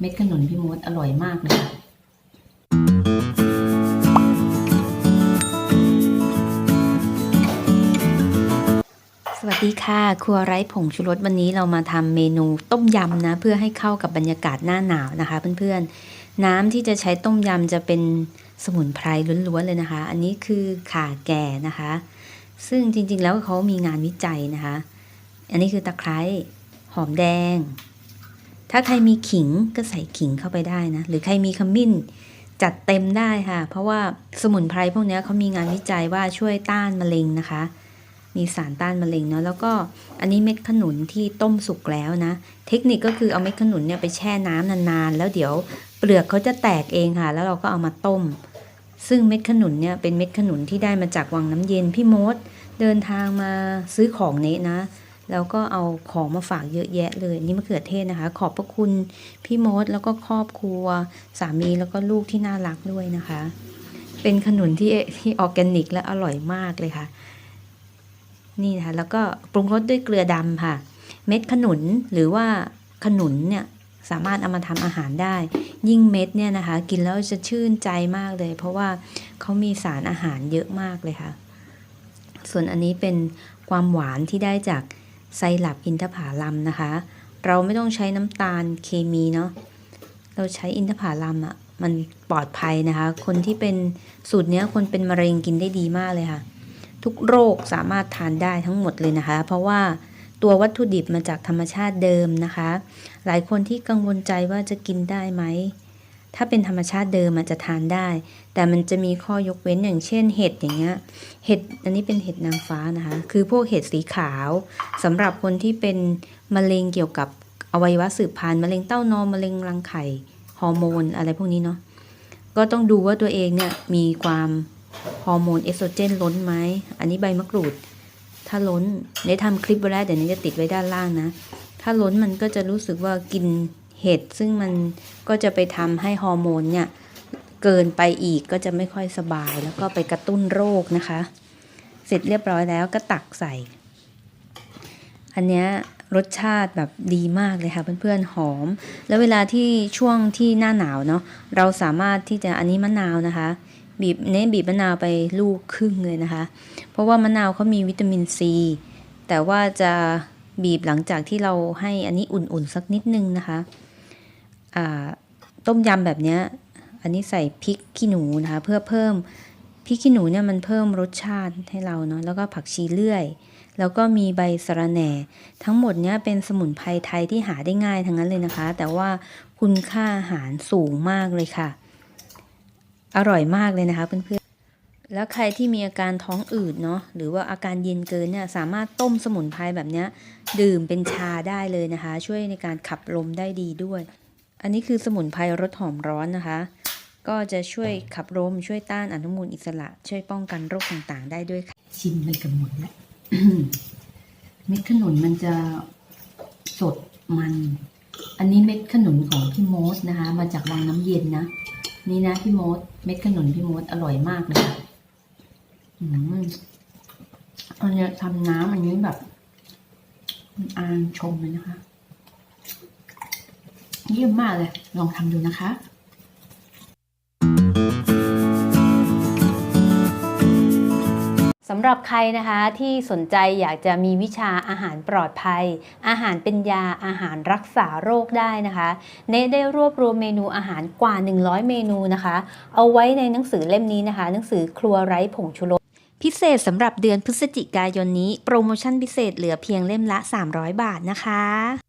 เม็ดขนุนพี่มดอร่อยมากเลยค่ะสวัสดีค่ะ ครัวไร้ผงชูรสวันนี้เรามาทำเมนูต้มยำนะ เพื่อให้เข้ากับบรรยากาศหน้าหนาวนะคะ เพื่อนๆ น้ำที่จะใช้ต้มยำจะเป็นสมุนไพรล้วนๆเลยนะคะ อันนี้คือข่าแก่นะคะ ซึ่งจริงๆแล้วเขามีงานวิจัยนะคะ อันนี้คือตะไคร้หอมแดง ถ้าใครมีขิงก็ใส่ขิงเข้าไปได้นะ หรือใครมีขมิ้น จัดเต็มได้ค่ะ เพราะว่าสมุนไพรพวกนี้เขามีงานวิจัยว่าช่วยต้านมะเร็งนะคะ มีสารต้านมะเร็งเนาะแล้วก็อันนี้เม็ดขนุนที่ต้มสุกแล้วนะ เทคนิคก็คือเอาเม็ดขนุนเนี่ยไปแช่น้ำนานๆ แล้วเดี๋ยวเปลือกเขาจะแตกเองค่ะ แล้วเราก็เอามาต้ม ซึ่งเม็ดขนุนเนี่ยเป็นเม็ดขนุนที่ได้มาจากวังน้ำเย็นพี่มดเดินทางมาซื้อของเนะนะ แล้วก็เอาของมาฝากเยอะแยะเลยนี่มะเขือเทศนะคะ ขอบพระคุณพี่มดแล้วก็ครอบครัว สามีแล้วก็ลูกที่น่ารักด้วยนะคะ เป็นขนุนที่ที่ออร์แกนิกและอร่อยมากเลยค่ะ นี่นะคะแล้วก็ปรุงรสด้วยเกลือดำค่ะ เม็ดขนุนหรือว่าขนุนเนี่ยสามารถเอามาทำอาหารได้ ยิ่งเม็ดเนี่ยนะคะ กินแล้วจะชื่นใจมากเลย เพราะว่าเขามีสารอาหารเยอะมากเลยค่ะ ส่วนอันนี้เป็นความหวานที่ได้จาก ไซรัปอินทผลัมนะคะ เราไม่ต้องใช้น้ำตาลเคมีเนาะเราใช้อินทผลัมอะ่ะมันปลอดภัยนะคะ คนที่เป็นสูตรเนี้ยคนเป็นมะเร็งกินได้ดีมากเลยค่ะ ทุกโรคสามารถทานได้ทั้งหมดเลยนะคะ เพราะว่าตัววัตถุดิบมาจากธรรมชาติเดิมนะคะ หลายคนที่กังวลใจว่าจะกินได้ไหม ถ้าเป็นธรรมชาติเดิมมันจะทานได้ แต่มันจะมีข้อยกเว้นอย่างเช่นเห็ดอย่างเงี้ย เห็ดอันนี้เป็นเห็ดนางฟ้านะคะ คือพวกเห็ดสีขาวสำหรับคนที่เป็นมะเร็งเกี่ยวกับอวัยวะสืบพันธุ์มะเร็งเต้านมมะเร็งรังไข่ฮอร์โมนอะไรพวกนี้เนาะ ก็ต้องดูว่าตัวเองเนี่ยมีความฮอร์โมนเอสโตรเจนล้นไหม อันนี้ใบมะกรูด ถ้าล้นได้ทำคลิปไว้แล้วเดี๋ยวนี้จะติดไว้ด้านล่างนะ ถ้าล้นมันก็จะรู้สึกว่ากิน เห็ดซึ่งมันก็จะไปทำให้ฮอร์โมนเนี่ยเกินไปอีกก็จะไม่ค่อยสบาย แล้วก็ไปกระตุ้นโรคนะคะ เสร็จเรียบร้อยแล้วก็ตักใส่ อันเนี้ยรสชาติแบบดีมากเลยค่ะเพื่อนๆหอม แล้วเวลาที่ช่วงที่หน้าหนาวเนาะเราสามารถที่จะอันนี้มะนาวนะคะ บีบเน้นบีบมะนาวไปลูกครึ่งเลยนะคะ เพราะว่ามะนาวเขามีวิตามินซีแต่ว่าจะบีบหลังจากที่เราให้อันนี้อุ่นๆสักนิดนึงนะคะ ต้มยำแบบนี้อันนี้ใส่พริกขี้หนูนะคะเพื่อเพิ่มพริกขี้หนูเนี่ยมันเพิ่มรสชาติให้เราเนาะแล้วก็ผักชีเลื่อย แล้วก็มีใบสะระแหน่ ทั้งหมดเนี้ยเป็นสมุนไพรไทยที่หาได้ง่ายทั้งนั้นเลยนะคะ แต่ว่าคุณค่าอาหารสูงมากเลยค่ะ อร่อยมากเลยนะคะเพื่อนๆแล้วใครที่มีอาการท้องอืดเนาะหรือว่าอาการเย็นเกินเนี่ยสามารถต้มสมุนไพรแบบนี้ดื่มเป็นชาได้เลยนะคะ ช่วยในการขับลมได้ดีด้วย อันนี้คือสมุนไพรรสหอมร้อนนะคะ ก็จะช่วยขับลมช่วยต้านอนุมูลอิสระ ช่วยป้องกันโรคต่างๆ ได้ด้วยค่ะ ชิมไปกันหมดแล้วเม็ดขนุนมันจะสดมัน อันนี้เม็ดขนุนของพี่โมสนะคะ มาจากวังน้ำเย็นนะ นี่นะพี่โมสเม็ดขนุนพี่โมสอร่อยมากเลยค่ะอืมอันเนี้ยทำน้ำอันนี้แบบอ่านชมเลยนะคะ เยี่ยมมากเลย ลองทำดูนะคะสำหรับใครนะคะที่สนใจอยากจะมีวิชาอาหารปลอดภัย อาหารเป็นยาอาหารรักษาโรคได้นะคะเนได้รวบรวมเมนูอาหารกว่า 100 เมนูนะคะ เอาไว้ในหนังสือเล่มนี้นะคะ หนังสือครัวไร้ผงชูรสพิเศษสำหรับเดือนพฤศจิกายนนี้ โปรโมชั่นพิเศษเหลือเพียงเล่มละ 300 บาทนะคะ